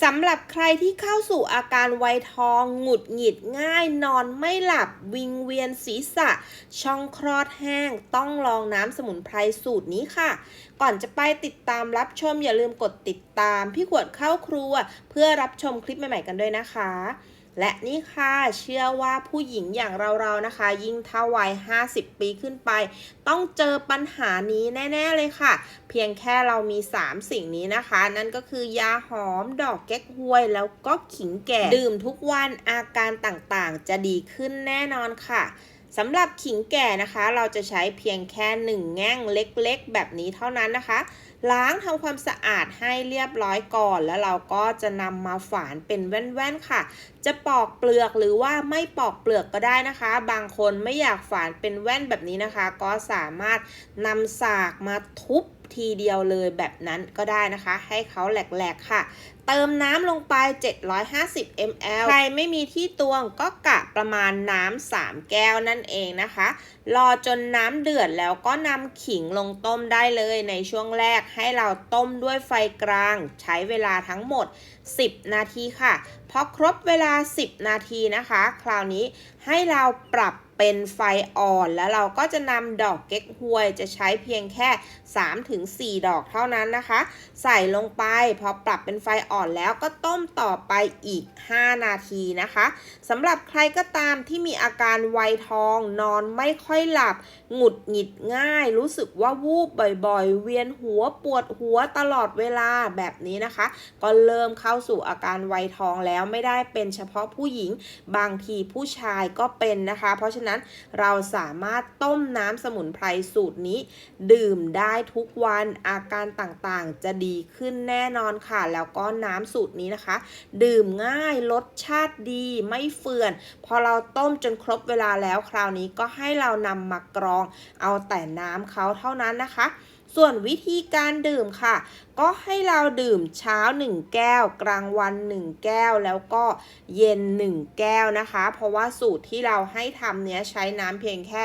สำหรับใครที่เข้าสู่อาการไวทอง หงุดหงิดง่าย นอนไม่หลับ วิงเวียนศีรษะ ช่องคลอดแห้ง ต้องลองน้ำสมุนไพรสูตรนี้ค่ะ ก่อนจะไปติดตามรับชมอย่าลืมกดติดตาม พี่ขวดเข้าครัว เพื่อรับชมคลิปใหม่ๆกันด้วยนะคะ และนี่ค่ะเชื่อว่าผู้หญิงอย่างเราๆนะคะ ยิ่งเท่าวัย 50 ปีขึ้นไป ต้องเจอปัญหานี้แน่ ๆ เลยค่ะ เพียงแค่เรามี 3 สิ่งนี้นะคะ นั่นก็คือยาหอมดอกแก๊กฮวย แล้วก็ขิงแก่ ดื่มทุกวันอาการต่างๆ จะดีขึ้นแน่นอนค่ะ สำหรับขิงแก่นะคะ เราจะใช้เพียงแค่หนึ่งแง่งเล็กๆ แบบนี้เท่านั้นนะคะ ล้างทำความสะอาดให้เรียบร้อยก่อน แล้วเราก็จะนำมาฝานเป็นแว่นๆค่ะ จะปอกเปลือกหรือว่าไม่ปอกเปลือกก็ได้นะคะ บางคนไม่อยากฝานเป็นแว่นแบบนี้นะคะ ก็สามารถนำสากมาทุบ ทีเดียวเลยแบบนั้นก็ได้นะคะ ให้เขาแหลกๆค่ะ เติมน้ำลงไป 750 ml ใครไม่มีที่ตวงก็กะประมาณน้ำ3แก้วนั่นเองนะคะ รอจนน้ำเดือดแล้วก็นำขิงลงต้มได้เลยในช่วงแรกให้เราต้มด้วยไฟกลาง ใช้เวลาทั้งหมด 10 นาทีค่ะพอครบเวลา 10 นาทีนะคะ คราวนี้ให้เราปรับ เป็นไฟอ่อน แล้วเราก็จะนำดอกเก๊กฮวยจะใช้เพียงแค่ 3-4 ดอกเท่านั้นนะคะ ใส่ลงไปพอปรับเป็นไฟอ่อนแล้วก็ต้มต่อไปอีก 5 นาทีนะคะสำหรับใครก็ตามที่มีอาการไวยทองนอนไม่ค่อยหลับ หงุดหงิดง่าย รู้สึกว่าวูบบ่อยๆ เวียนหัวปวดหัวตลอดเวลาแบบนี้นะคะ ก็เริ่มเข้าสู่อาการไวยทองแล้วไม่ได้เป็นเฉพาะผู้หญิง บางทีผู้ชายก็เป็นนะคะ เพราะฉะนั้นเราสามารถต้มน้ำสมุนไพรสูตรนี้ ดื่มได้ทุกวันอาการต่างๆ จะดีขึ้นแน่นอนค่ะ แล้วก็น้ำสูตรนี้นะคะ ดื่มง่ายรสชาติดีไม่เฟื่อน พอเราต้มจนครบเวลาแล้วคราวนี้ก็ให้เรานำมากรอง เอาแต่น้ำเขาเท่านั้นนะคะส่วนวิธีการดื่มค่ะก็ให้เราดื่มเช้า 1 แก้ว กลางวัน 1 แก้วแล้วก็เย็น 1 แก้วนะคะ เพราะว่าสูตรที่เราให้ทำเนี้ยใช้น้ำเพียงแค่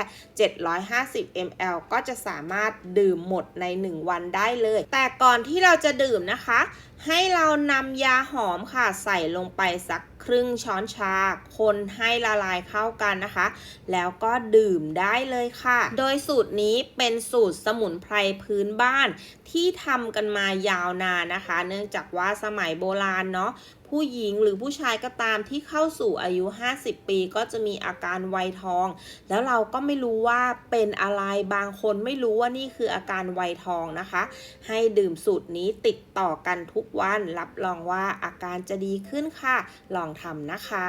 750 ml ก็จะสามารถดื่มหมดใน 1 วันได้เลย แต่ก่อนที่เราจะดื่มนะคะ ให้เรานำยาหอมค่ะใส่ลงไปสักครึ่งช้อนชา คนให้ละลายเข้ากันนะคะ แล้วก็ดื่มได้เลยค่ะ โดยสูตรนี้เป็นสูตรสมุนไพรพื้นบ้านที่ทำกันมายาวนานนะคะ เนื่องจากว่าสมัยโบราณเนาะผู้หญิงหรือผู้ชายก็ตามที่เข้าสู่อายุ 50 ปีก็จะมีอาการไวยทอง แล้วเราก็ไม่รู้ว่าเป็นอะไรบางคนไม่รู้ว่านี่คืออาการไวยทองนะคะ ให้ดื่มสูตรนี้ติดต่อกันทุกวันรับรองว่าอาการจะดีขึ้นค่ะ ลองทำนะคะ